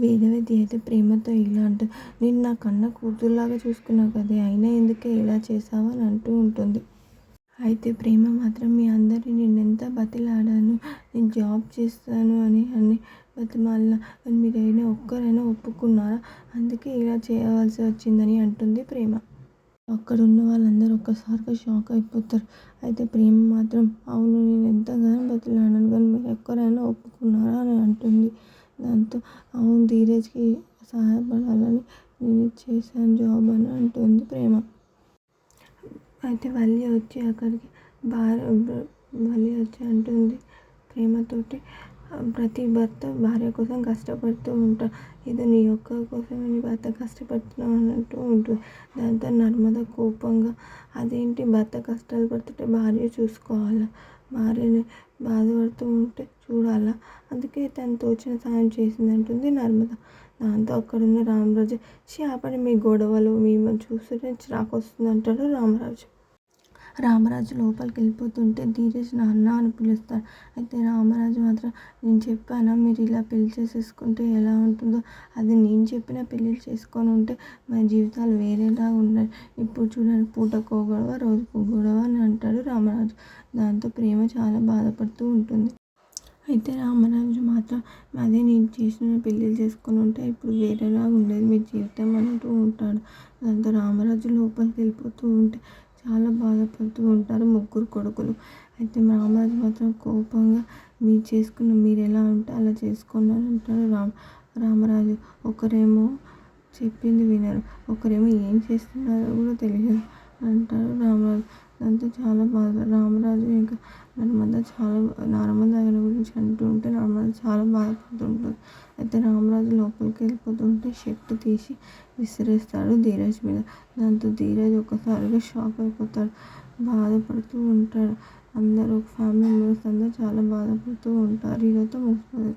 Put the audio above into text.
వేదవతి అయితే ప్రేమతో ఇలా అంటూ నేను నా కన్న కూతురులాగా చూసుకున్నావు కదే అయినా ఎందుకే ఇలా చేసావు అని అంటూ ఉంటుంది. అయితే ప్రేమ మాత్రం మీ అందరినీ నేను ఎంత బతిలాడాను? నేను జాబ్ చేస్తాను అని అని బతిమాలిన మీరైనా ఒక్కరైనా ఒప్పుకున్నారా? అందుకే ఇలా చేయవలసి వచ్చిందని అంటుంది ప్రేమ. అక్కడ ఉన్న వాళ్ళందరూ ఒక్కసారిగా షాక్ అయిపోతారు. అయితే ప్రేమ మాత్రం అవును నేను ఎంతగానో బతిలాడాను కానీ మీరు ఎక్కడైనా ఒప్పుకున్నారా అని అంటుంది దాంతో అవును ధీరజ్కి సహాయపడాలని నేను చేశాను జాబ్ అని అంటుంది ప్రేమ. అయితే వల్లి వచ్చి అక్కడికి భార్య వల్లి వచ్చి అంటుంది ప్రేమతోటి. ప్రతి భర్త భార్య కోసం కష్టపడుతూ ఉంటారు. ఇది నీ యొక్క కోసమే నీ భర్త కష్టపడుతున్నావు అన్నట్టు ఉంటుంది. దాంతో నర్మద కోపంగా అదేంటి భర్త కష్టాలు పడుతుంటే భార్య చూసుకోవాలా? భార్యని బాధపడుతూ ఉంటే చూడాలా? అందుకే తను తోచిన సాయం చేసింది అంటుంది నర్మద. దాంతో అక్కడున్న రామరాజు చేపడి మీ గొడవలు మేము చూస్తుంటే చిరాకు వస్తుంది అంటాడు రామరాజు. రామరాజు లోపలికి వెళ్ళిపోతుంటే ధీరజ్ నాన్న అని పిలుస్తాడు అయితే రామరాజు మాత్రం నేను చెప్పానా? మీరు ఇలా పెళ్ళి చేసేసుకుంటే ఎలా ఉంటుందో? అది నేను చెప్పిన పెళ్ళిళ్ళు చేసుకొని ఉంటే మన జీవితాలు వేరేలా ఉన్నాయి ఇప్పుడు చూడండి పూటకో గొడవ రోజుకో గొడవ అని అంటాడు రామరాజు. దాంతో ప్రేమ చాలా బాధపడుతూ ఉంటుంది. అయితే రామరాజు మాత్రం అదే నేను చేసిన పెళ్ళిళ్ళు చేసుకొని ఉంటే ఇప్పుడు వేరేలా ఉండేది మీ జీవితం అంటూ ఉంటాడు. దాంతో రామరాజు లోపలికి వెళ్ళిపోతూ ఉంటే చాలా బాధపడుతూ ఉంటారు ముగ్గురు కొడుకులు. అయితే రామరాజు మాత్రం కోపంగా మీరు చేసుకున్న మీరు ఎలా ఉంటే అలా చేసుకోండి అని అంటారు రామ్ రామరాజు. ఒకరేమో చెప్పింది వినరు. ఒకరేమో ఏం చేస్తున్నారో కూడా తెలియదు. అంటారు. రామరాజు దాంతో చాలా బాధ రామరాజు ఇంకా నర్మద చాలా నర్మద ఆయన గురించి అంటూ ఉంటే నర్మద చాలా బాధపడుతుంటుంది అయితే రామరాజు లోపలికి వెళ్ళిపోతుంటే షర్ట్ తీసి విసిరేస్తాడు ధీరజ్ మీద. దాంతో ధీరజ్ ఒక్కసారిగా షాక్ అయిపోతాడు. బాధపడుతూ ఉంటాడు. అందరూ ఫ్యామిలీ మెంబర్స్ అందరూ చాలా బాధపడుతూ ఉంటారు. ఈరోజు ముగిసిపోతుంది